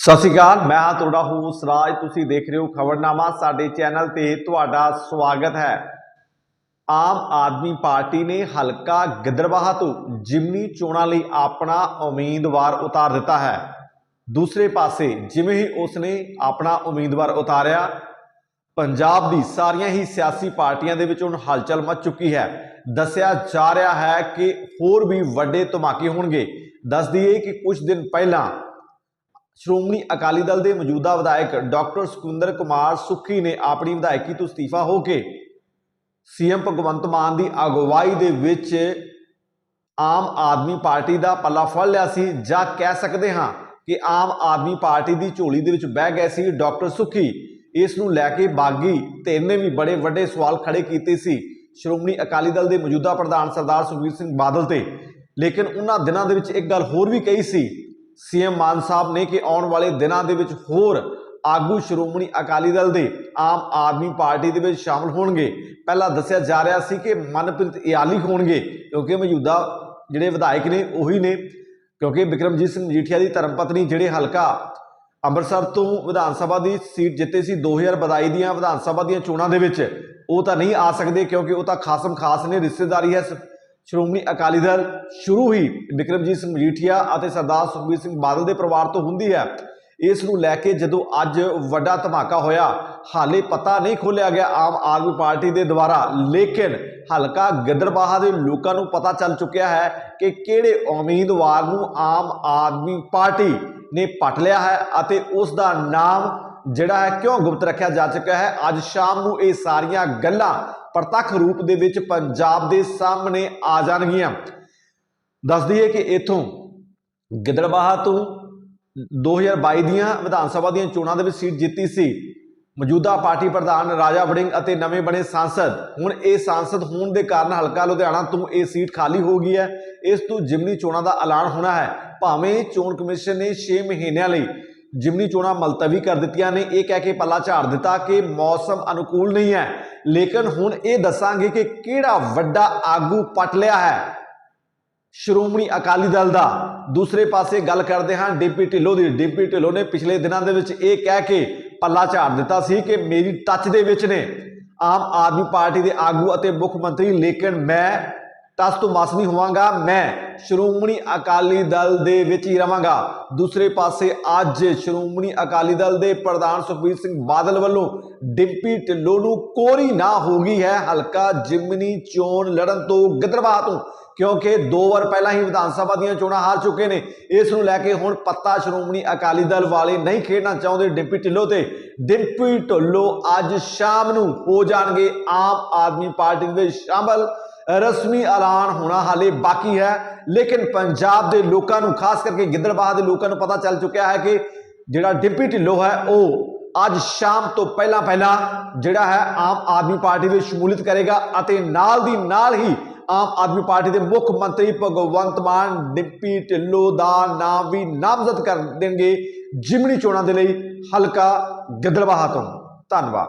ਸਤਿ ਸ਼੍ਰੀ ਅਕਾਲ, ਮੈਂ ਹਾਂ ਤੁਹਾਡਾ ਹੋਸਟ ਰਾਜ। ਤੁਸੀਂ ਦੇਖ ਰਹੇ ਹੋ ਖਬਰਨਾਮਾ, ਸਾਡੇ ਚੈਨਲ ਤੇ ਤੁਹਾਡਾ ਸਵਾਗਤ ਹੈ। ਆਮ ਆਦਮੀ ਪਾਰਟੀ ਨੇ ਹਲਕਾ ਗਿੱਦੜਬਾਹਾ ਤੋਂ ਜਿਮਨੀ ਚੋਣਾਂ ਲਈ ਆਪਣਾ ਉਮੀਦਵਾਰ ਉਤਾਰ ਦਿੱਤਾ ਹੈ। ਦੂਸਰੇ ਪਾਸੇ ਜਿਵੇਂ ਹੀ ਉਸਨੇ ਆਪਣਾ ਉਮੀਦਵਾਰ ਉਤਾਰਿਆ, ਪੰਜਾਬ ਦੀ ਸਾਰੀਆਂ ਹੀ ਸਿਆਸੀ ਪਾਰਟੀਆਂ ਦੇ ਵਿੱਚ ਹੁਣ ਹਲਚਲ ਮਚ ਚੁੱਕੀ ਹੈ। ਦੱਸਿਆ ਜਾ ਰਿਹਾ ਹੈ ਕਿ ਹੋਰ ਵੀ ਵੱਡੇ ਧਮਾਕੇ ਹੋਣਗੇ। ਦੱਸ ਦਈਏ ਕਿ ਕੁਝ ਦਿਨ ਪਹਿਲਾਂ ਸ਼੍ਰੋਮਣੀ ਅਕਾਲੀ ਦਲ ਦੇ ਮੌਜੂਦਾ ਵਿਧਾਇਕ ਡਾਕਟਰ ਸੁਖਿੰਦਰ ਕੁਮਾਰ ਸੁੱਖੀ ਨੇ ਆਪਣੀ ਵਿਧਾਇਕੀ ਤੋਂ ਅਸਤੀਫਾ ਹੋ ਕੇ ਸੀਐਮ ਭਗਵੰਤ ਮਾਨ ਦੀ ਅਗਵਾਈ ਦੇ ਵਿੱਚ ਆਮ ਆਦਮੀ ਪਾਰਟੀ ਦਾ ਪੱਲਾ ਫੜ ਲਿਆ ਸੀ। ਜਾਂ ਕਹਿ ਸਕਦੇ ਹਾਂ ਕਿ ਆਮ ਆਦਮੀ ਪਾਰਟੀ ਦੀ ਝੋਲੀ ਦੇ ਵਿੱਚ ਬਹਿ ਗਏ ਸੀ ਡਾਕਟਰ ਸੁੱਖੀ। ਇਸ ਨੂੰ ਲੈ ਕੇ ਬਾਗੀ ਧਿਰ ਨੇ ਵੀ ਬੜੇ ਵੱਡੇ ਸਵਾਲ ਖੜੇ ਕੀਤੇ ਸੀ ਸ਼੍ਰੋਮਣੀ ਅਕਾਲੀ ਦਲ ਦੇ ਮੌਜੂਦਾ ਪ੍ਰਧਾਨ ਸਰਦਾਰ ਸੁਖਬੀਰ ਸਿੰਘ ਬਾਦਲ ਤੇ। ਲੇਕਿਨ ਉਹਨਾਂ ਦਿਨਾਂ ਦੇ ਵਿੱਚ ਇੱਕ ਗੱਲ ਹੋਰ ਵੀ ਕਹੀ ਸੀ ਸੀਐਮ ਮਾਨ ਸਾਹਿਬ ਨੇ ਕਿ ਆਉਣ ਵਾਲੇ ਦਿਨਾਂ ਦੇ ਵਿੱਚ ਹੋਰ ਆਗੂ ਸ਼੍ਰੋਮਣੀ ਅਕਾਲੀ ਦਲ ਦੇ ਆਮ ਆਦਮੀ ਪਾਰਟੀ ਦੇ ਵਿੱਚ ਸ਼ਾਮਲ ਹੋਣਗੇ। ਪਹਿਲਾਂ ਦੱਸਿਆ ਜਾ ਰਿਹਾ ਸੀ ਕਿ ਮਨਪ੍ਰੀਤ ਇਆਲੀ ਹੋਣਗੇ, ਕਿਉਂਕਿ ਮੌਜੂਦਾ ਜਿਹੜੇ ਵਿਧਾਇਕ ਨੇ ਉਹੀ ਨੇ, ਕਿਉਂਕਿ ਬਿਕਰਮਜੀਤ ਸਿੰਘ ਮਜੀਠੀਆ ਦੀ ਧਰਮਪਤਨੀ ਜਿਹੜੇ ਹਲਕਾ ਅੰਮ੍ਰਿਤਸਰ ਤੋਂ ਵਿਧਾਨ ਸਭਾ ਦੀ ਸੀਟ ਜਿੱਤੇ ਸੀ 2022 ਦੀਆਂ ਵਿਧਾਨ ਸਭਾ ਦੀਆਂ ਚੋਣਾਂ ਦੇ ਵਿੱਚ, ਉਹ ਤਾਂ ਨਹੀਂ ਆ ਸਕਦੇ ਕਿਉਂਕਿ ਉਹ ਤਾਂ ਖਾਸਮ ਖਾਸ ਨੇ, ਰਿਸ਼ਤੇਦਾਰੀ ਹੈ ਸ- ਸ਼੍ਰੋਮਣੀ ਅਕਾਲੀ ਦਲ ਸ਼ੁਰੂ ਹੀ ਬਿਕਰਮਜੀਤ ਸਿੰਘ ਮਜੀਠੀਆ ਅਤੇ ਸਰਦਾਰ ਸੁਖਬੀਰ ਸਿੰਘ ਬਾਦਲ ਦੇ ਪਰਿਵਾਰ ਤੋਂ ਹੁੰਦੀ ਹੈ। ਇਸ ਨੂੰ ਲੈ ਕੇ ਜਦੋਂ ਅੱਜ ਵੱਡਾ ਧਮਾਕਾ ਹੋਇਆ, ਹਾਲੇ ਪਤਾ ਨਹੀਂ ਖੋਲਿਆ ਗਿਆ ਆਮ ਆਦਮੀ ਪਾਰਟੀ ਦੇ ਦੁਆਰਾ, ਲੇਕਿਨ ਹਲਕਾ ਗਿੱਦੜਬਾਹਾ ਦੇ ਲੋਕਾਂ ਨੂੰ ਪਤਾ ਚੱਲ ਚੁੱਕਿਆ ਹੈ ਕਿ ਕਿਹੜੇ ਉਮੀਦਵਾਰ ਨੂੰ ਆਮ ਆਦਮੀ ਪਾਰਟੀ ਨੇ ਪਟ ਲਿਆ ਹੈ ਅਤੇ ਉਸ ਦਾ ਨਾਮ ਜਿਹੜਾ ਹੈ ਕਿਉਂ ਗੁਪਤ ਰੱਖਿਆ ਜਾ ਚੁੱਕਾ ਹੈ। ਅੱਜ ਸ਼ਾਮ ਨੂੰ ਇਹ ਸਾਰੀਆਂ ਗੱਲਾਂ ਪ੍ਰਤੱਖ ਰੂਪ ਦੇ ਵਿੱਚ ਪੰਜਾਬ ਦੇ ਸਾਹਮਣੇ ਆ ਜਾਣਗੀਆਂ। ਦੱਸ ਦਈਏ ਕਿ ਇਥੋਂ ਗਿੱਦੜਬਾਹਾ ਤੋਂ 2022 ਦੀਆਂ ਵਿਧਾਨ ਸਭਾ ਦੀਆਂ ਚੋਣਾਂ ਦੇ ਵਿੱਚ ਸੀਟ ਜਿੱਤੀ ਸੀ। ਮੌਜੂਦਾ ਪਾਰਟੀ ਪ੍ਰਧਾਨ ਰਾਜਾ ਵੜਿੰਗ ਅਤੇ ਨਵੇਂ ਬਣੇ ਸਾਂਸਦ। ਹੁਣ ਇਹ ਸਾਂਸਦ ਹੋਣ ਦੇ ਕਾਰਨ ਹਲਕਾ ਲੁਧਿਆਣਾ ਤੋਂ ਇਹ ਸੀਟ ਖਾਲੀ ਹੋ ਗਈ ਹੈ। ਇਸ ਤੋਂ ਜਿਮਨੀ ਚੋਣਾਂ ਦਾ ਐਲਾਨ ਹੋਣਾ ਹੈ। ਭਾਵੇਂ ਚੋਣ ਕਮਿਸ਼ਨ ਨੇ 6 ਮਹੀਨਿਆਂ ਲਈ ਜਿਮਨੀ ਚੋਣਾਂ ਮਲਤਵੀ ਕਰ ਦਿੱਤੀਆਂ ਨੇ। ਇਹ ਕਹਿ ਕੇ ਪੱਲਾ ਝਾੜ ਦਿੱਤਾ ਕਿ ਮੌਸਮ ਅਨੁਕੂਲ ਨਹੀਂ ਹੈ। ਲੇਕਿਨ ਹੁਣ ਇਹ ਦੱਸਾਂਗੇ ਕਿ ਕਿਹੜਾ ਵੱਡਾ ਆਗੂ ਪਟ ਲਿਆ ਹੈ। ਸ਼੍ਰੋਮਣੀ ਅਕਾਲੀ ਦਲ ਦਾ। ਦੂਸਰੇ ਪਾਸੇ ਗੱਲ ਕਰਦੇ ਹਾਂ ਡੀਪੀ ਢਿੱਲੋਂ ਦੀ। ਡੀਪੀ ਢਿੱਲੋਂ ਨੇ ਪਿਛਲੇ ਦਿਨਾਂ ਦੇ ਵਿੱਚ ਇਹ ਕਹਿ ਕੇ ਪੱਲਾ ਝਾੜ ਦਿੱਤਾ ਸੀ ਕਿ ਮੇਰੀ ਟੱਚ ਦੇ ਵਿੱਚ ਨੇ। ਆਮ ਆਦਮੀ ਪਾਰਟੀ ਦੇ ਆਗੂ ਅਤੇ ਮੁੱਖ ਮੰਤਰੀ। ਲੇਕਿਨ ਮੈਂ, ਟਸ ਤੋਂ ਮਸ ਨਹੀਂ ਹੋਵਾਂਗਾ। ਮੈਂ ਸ਼੍ਰੋਮਣੀ ਅਕਾਲੀ ਦਲ ਦੇ ਵਿੱਚ ਹੀ ਰਵਾਂਗਾ। ਦੂਸਰੇ ਪਾਸੇ ਅੱਜ ਸ਼੍ਰੋਮਣੀ ਅਕਾਲੀ ਦਲ ਦੇ ਪ੍ਰਧਾਨ ਸੁਖਬੀਰ ਸਿੰਘ ਬਾਦਲ ਵੱਲੋਂ ਡਿੰਪੀ ਢਿੱਲੋਂ ਨੂੰ ਕੋਰੀ ਨਾ ਹੋ ਗਈ ਹੈ। ਹਲਕਾ ਜਿਮਨੀ ਚੋਣ ਲੜਨ ਤੋਂ ਗਿੱਦੜਬਾਹਾ ਤੋਂ, ਕਿਉਂਕਿ ਦੋ ਵਾਰ ਪਹਿਲਾਂ ਹੀ ਵਿਧਾਨ ਸਭਾ ਦੀਆਂ ਚੋਣਾਂ ਹਾਰ ਚੁੱਕੇ ਨੇ। ਇਸ ਨੂੰ ਲੈ ਕੇ ਹੁਣ ਪੱਤਾ ਸ਼੍ਰੋਮਣੀ ਅਕਾਲੀ ਦਲ ਵਾਲੇ ਨਹੀਂ ਖੇਡਣਾ ਚਾਹੁੰਦੇ ਡਿੰਪੀ ਢਿੱਲੋਂ ਤੇ। ਡਿੰਪੀ ਢਿੱਲੋਂ ਅੱਜ ਸ਼ਾਮ ਨੂੰ ਹੋ ਜਾਣਗੇ ਆਮ ਆਦਮੀ ਪਾਰਟੀ ਦੇ ਸ਼ਾਮਲ ਰਸਮੀ ਐਲਾਨ ਹੋਣਾ ਹਾਲੇ ਬਾਕੀ ਹੈ, ਲੇਕਿਨ ਪੰਜਾਬ ਦੇ ਲੋਕਾਂ ਨੂੰ, ਖਾਸ ਕਰਕੇ ਗਿੱਦੜਬਾਹਾ ਦੇ ਲੋਕਾਂ ਨੂੰ ਪਤਾ ਚੱਲ ਚੁੱਕਿਆ ਹੈ ਕਿ ਜਿਹੜਾ ਡਿੰਪੀ ਢਿੱਲੋਂ ਹੈ, ਉਹ ਅੱਜ ਸ਼ਾਮ ਤੋਂ ਪਹਿਲਾਂ ਪਹਿਲਾਂ ਜਿਹੜਾ ਹੈ ਆਮ ਆਦਮੀ ਪਾਰਟੀ ਦੇ ਸ਼ਮੂਲੀਅਤ ਕਰੇਗਾ ਅਤੇ ਨਾਲ ਦੀ ਨਾਲ ਹੀ ਆਮ ਆਦਮੀ ਪਾਰਟੀ ਦੇ ਮੁੱਖ ਮੰਤਰੀ ਭਗਵੰਤ ਮਾਨ ਡਿੰਪੀ ਢਿੱਲੋਂ ਦਾ ਨਾਮ ਵੀ ਨਾਮਜ਼ਦ ਕਰ ਦੇਣਗੇ ਜਿਮਣੀ ਚੋਣਾਂ ਦੇ ਲਈ ਹਲਕਾ ਗਿੱਦੜਬਾਹਾ ਤੋਂ। ਧੰਨਵਾਦ।